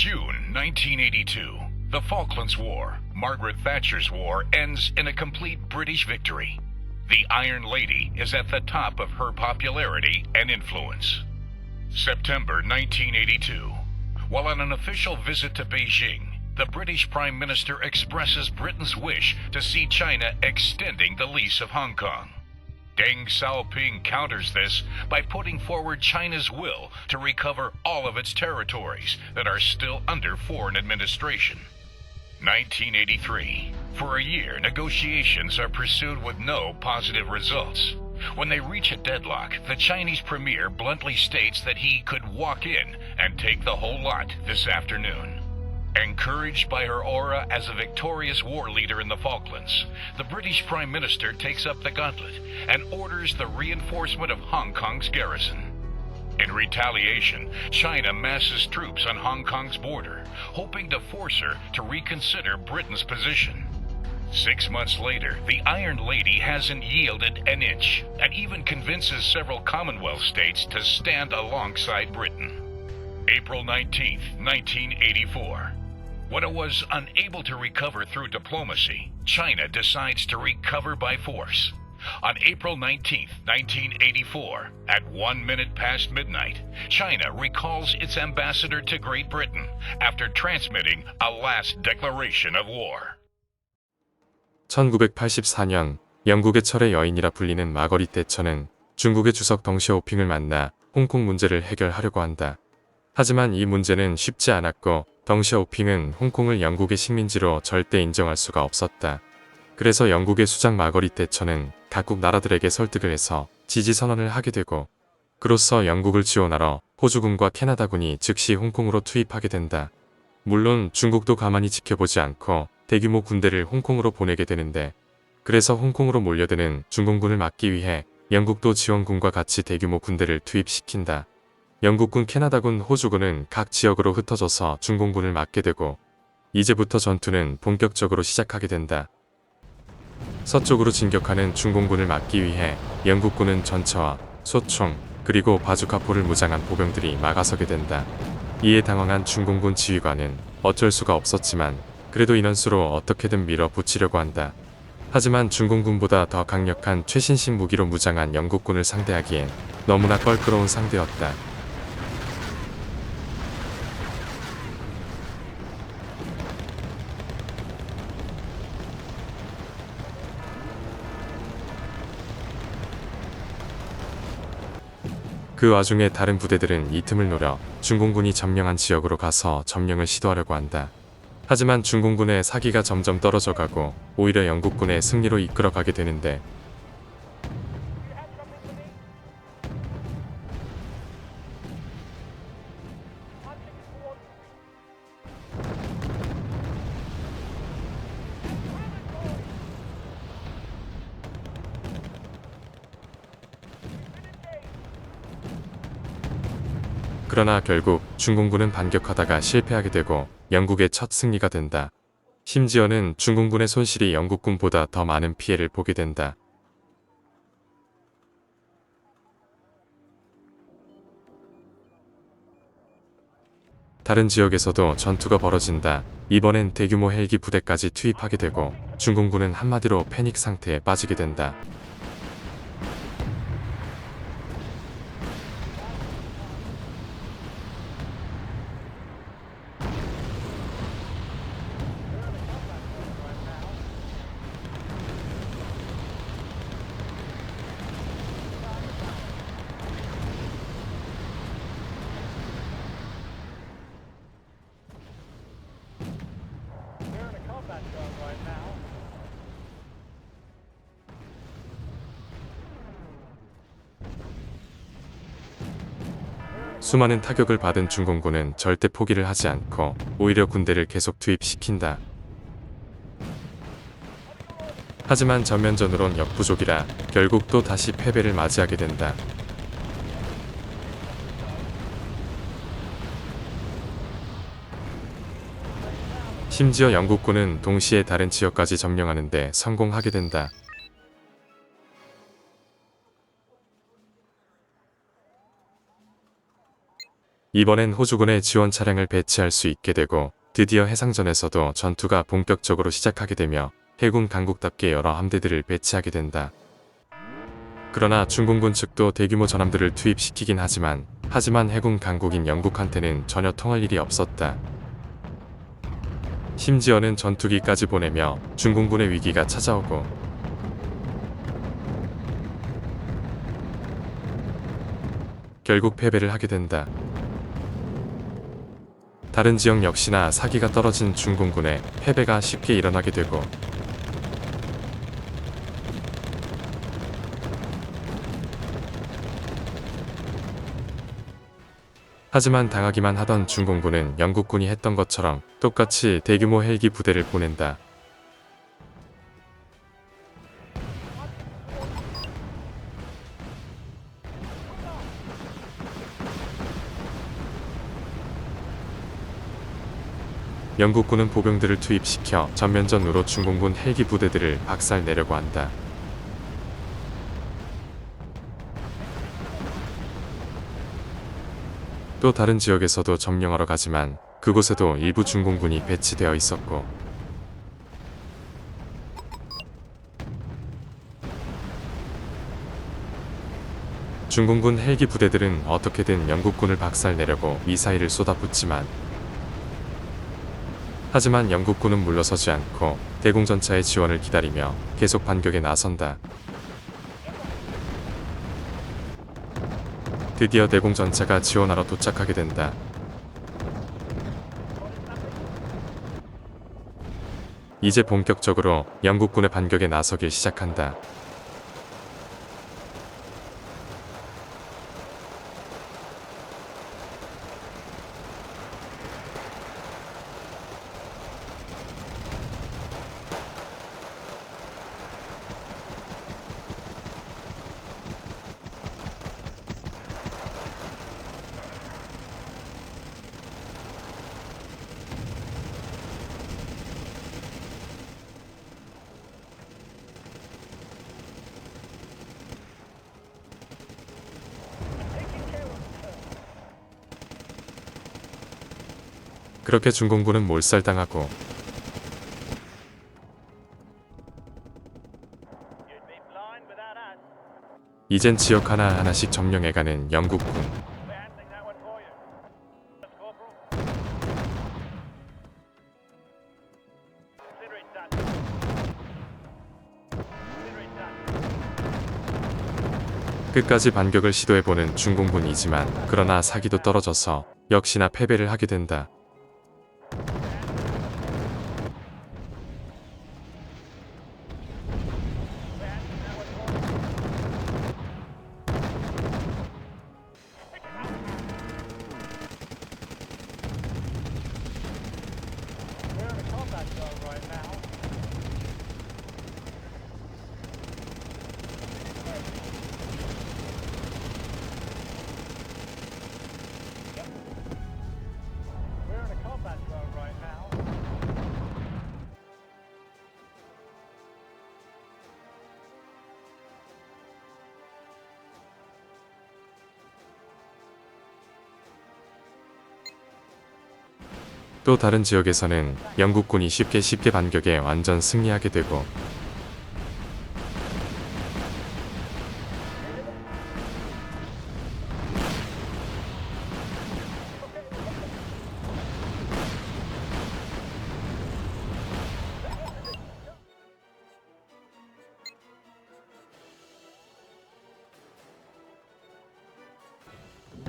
June 1982. The Falklands War, Margaret Thatcher's war, ends in a complete British victory. The Iron Lady is at the top of her popularity and influence. September 1982. While on an official visit to Beijing, the British Prime Minister expresses Britain's wish to see China extending the lease of Hong Kong. Deng Xiaoping counters this by putting forward China's will to recover all of its territories that are still under foreign administration. 1983. For a year, negotiations are pursued with no positive results. When they reach a deadlock, the Chinese premier bluntly states that he could walk in and take the whole lot this afternoon. Encouraged by her aura as a victorious war leader in the Falklands, the British Prime Minister takes up the gauntlet and orders the reinforcement of Hong Kong's garrison. In retaliation, China masses troops on Hong Kong's border, hoping to force her to reconsider Britain's position. Six months later, the Iron Lady hasn't yielded an inch and even convinces several Commonwealth states to stand alongside Britain. April 19, 1984. When it was unable to recover through diplomacy, China decides to recover by force. On April 19, 1984, at one minute past midnight, China recalls its ambassador to Great Britain after transmitting a last declaration of war. 1984년 영국의 철의 여인이라 불리는 마거릿 대처는 중국의 주석 덩시오핑을 만나 홍콩 문제를 해결하려고 한다. 하지만 이 문제는 쉽지 않았고 덩시오핑은 홍콩을 영국의 식민지로 절대 인정할 수가 없었다. 그래서 영국의 수장 마거릿 대처는 각국 나라들에게 설득을 해서 지지 선언을 하게 되고 그로써 영국을 지원하러 호주군과 캐나다군이 즉시 홍콩으로 투입하게 된다. 물론 중국도 가만히 지켜보지 않고 대규모 군대를 홍콩으로 보내게 되는데 그래서 홍콩으로 몰려드는 중공군을 막기 위해 영국도 지원군과 같이 대규모 군대를 투입시킨다. 영국군, 캐나다군, 호주군은 각 지역으로 흩어져서 중공군을 막게 되고 이제부터 전투는 본격적으로 시작하게 된다. 서쪽으로 진격하는 중공군을 막기 위해 영국군은 전차와 소총 그리고 바주카포를 무장한 보병들이 막아서게 된다. 이에 당황한 중공군 지휘관은 어쩔 수가 없었지만 그래도 인원수로 어떻게든 밀어붙이려고 한다. 하지만 중공군보다 더 강력한 최신식 무기로 무장한 영국군을 상대하기엔 너무나 껄끄러운 상대였다. 그 와중에 다른 부대들은 이 틈을 노려 중공군이 점령한 지역으로 가서 점령을 시도하려고 한다. 하지만 중공군의 사기가 점점 떨어져 가고 오히려 영국군의 승리로 이끌어가게 되는데 그러나 결국 중공군은 반격하다가 실패하게 되고 영국의 첫 승리가 된다. 심지어는 중공군의 손실이 영국군보다 더 많은 피해를 보게 된다. 다른 지역에서도 전투가 벌어진다. 이번엔 대규모 헬기 부대까지 투입하게 되고 중공군은 한마디로 패닉 상태에 빠지게 된다. 수많은 타격을 받은 중공군은 절대 포기를 하지 않고 오히려 군대를 계속 투입시킨다. 하지만 전면전으론 역부족이라 결국 또 다시 패배를 맞이하게 된다. 심지어 영국군은 동시에 다른 지역까지 점령하는데 성공하게 된다. 이번엔 호주군의 지원 차량을 배치할 수 있게 되고 드디어 해상전에서도 전투가 본격적으로 시작하게 되며 해군 강국답게 여러 함대들을 배치하게 된다. 그러나 중공군 측도 대규모 전함들을 투입시키긴 하지만 하지만 해군 강국인 영국한테는 전혀 통할 일이 없었다. 심지어는 전투기까지 보내며 중공군의 위기가 찾아오고 결국 패배를 하게 된다. 다른 지역 역시나 사기가 떨어진 중공군의 패배가 쉽게 일어나게 되고 하지만 당하기만 하던 중공군은 영국군이 했던 것처럼 똑같이 대규모 헬기 부대를 보낸다. 영국군은 보병들을 투입시켜 전면전으로 중공군 헬기 부대들을 박살내려고 한다. 또 다른 지역에서도 점령하러 가지만 그곳에도 일부 중공군이 배치되어 있었고 중공군 헬기 부대들은 어떻게든 영국군을 박살내려고 미사일을 쏟아붓지만 하지만 영국군은 물러서지 않고 대공전차의 지원을 기다리며 계속 반격에 나선다. 드디어 대공전차가 지원하러 도착하게 된다. 이제 본격적으로 영국군의 반격에 나서길 시작한다. 그렇게 중공군은 몰살당하고. 이젠 지역 하나하나씩 점령해가는 영국군. 끝까지 반격을 시도해보는 중공군이지만 그러나 사기도 떨어져서 역시나 패배를 하게 된다. 또 다른 지역에서는 영국군이 쉽게 쉽게 반격에 완전 승리하게 되고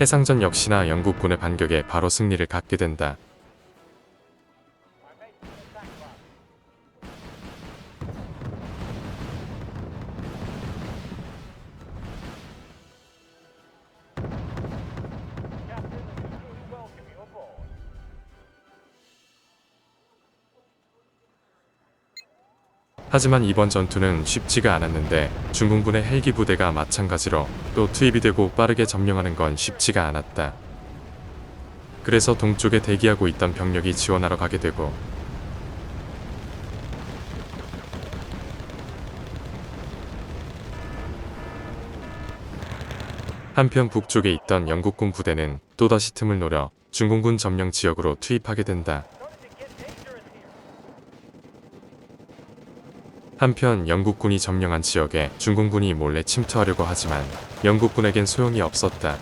해상전 역시나 영국군의 반격에 바로 승리를 갖게 된다. 하지만 이번 전투는 쉽지가 않았는데 중공군의 헬기 부대가 마찬가지로 또 투입이 되고 빠르게 점령하는 건 쉽지가 않았다. 그래서 동쪽에 대기하고 있던 병력이 지원하러 가게 되고 한편 북쪽에 있던 영국군 부대는 또다시 틈을 노려 중공군 점령 지역으로 투입하게 된다. 한편 영국군이 점령한 지역에 중공군이 몰래 침투하려고 하지만 영국군에겐 소용이 없었다.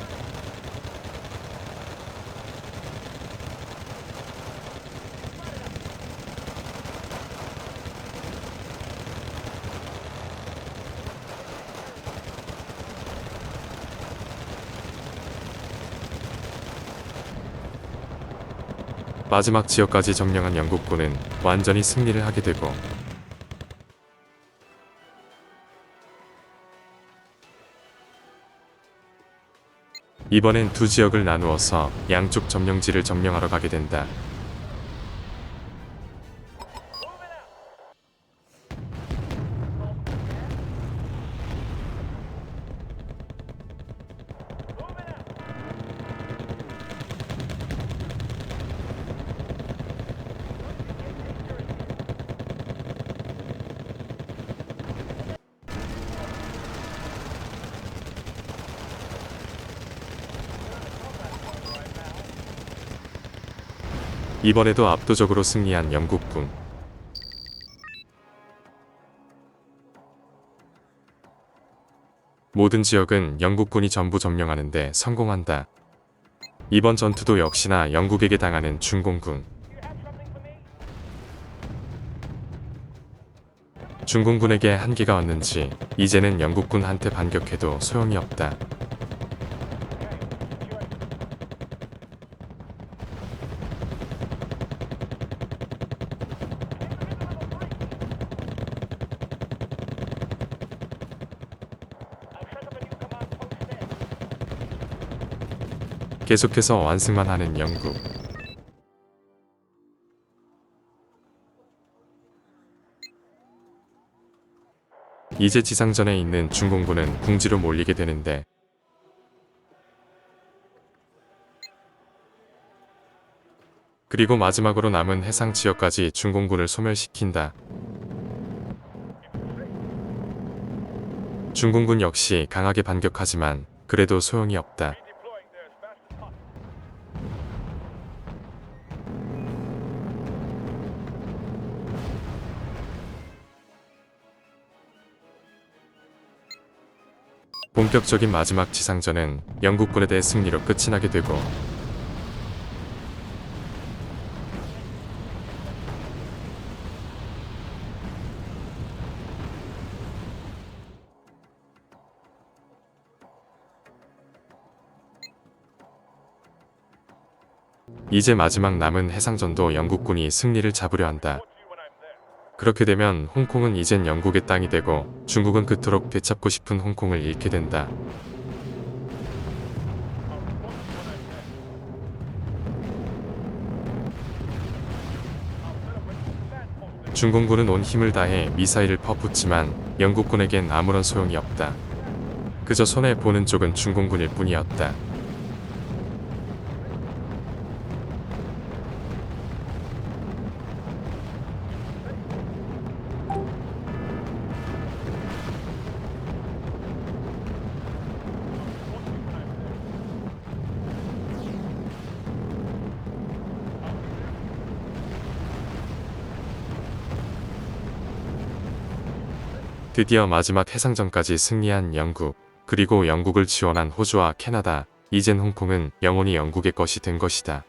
마지막 지역까지 점령한 영국군은 완전히 승리를 하게 되고 이번엔 두 지역을 나누어서 양쪽 점령지를 점령하러 가게 된다. 이번에도 압도적으로 승리한 영국군. 모든 지역은 영국군이 전부 점령하는데 성공한다. 이번 전투도 역시나 영국에게 당하는 중공군. 중공군에게 한계가 왔는지 이제는 영국군한테 반격해도 소용이 없다. 계속해서 완승만 하는 영국. 이제 지상전에 있는 중공군은 궁지로 몰리게 되는데 그리고 마지막으로 남은 해상 지역까지 중공군을 소멸시킨다. 중공군 역시 강하게 반격하지만 그래도 소용이 없다. 본격적인 마지막 지상전은 영국군에 대해 승리로 끝이 나게 되고 이제 마지막 남은 해상전도 영국군이 승리를 잡으려 한다. 그렇게 되면 홍콩은 이젠 영국의 땅이 되고 중국은 그토록 되찾고 싶은 홍콩을 잃게 된다. 중공군은 온 힘을 다해 미사일을 퍼붓지만 영국군에겐 아무런 소용이 없다. 그저 손해 보는 쪽은 중공군일 뿐이었다. 드디어 마지막 해상전까지 승리한 영국, 그리고 영국을 지원한 호주와 캐나다, 이젠 홍콩은 영원히 영국의 것이 된 것이다.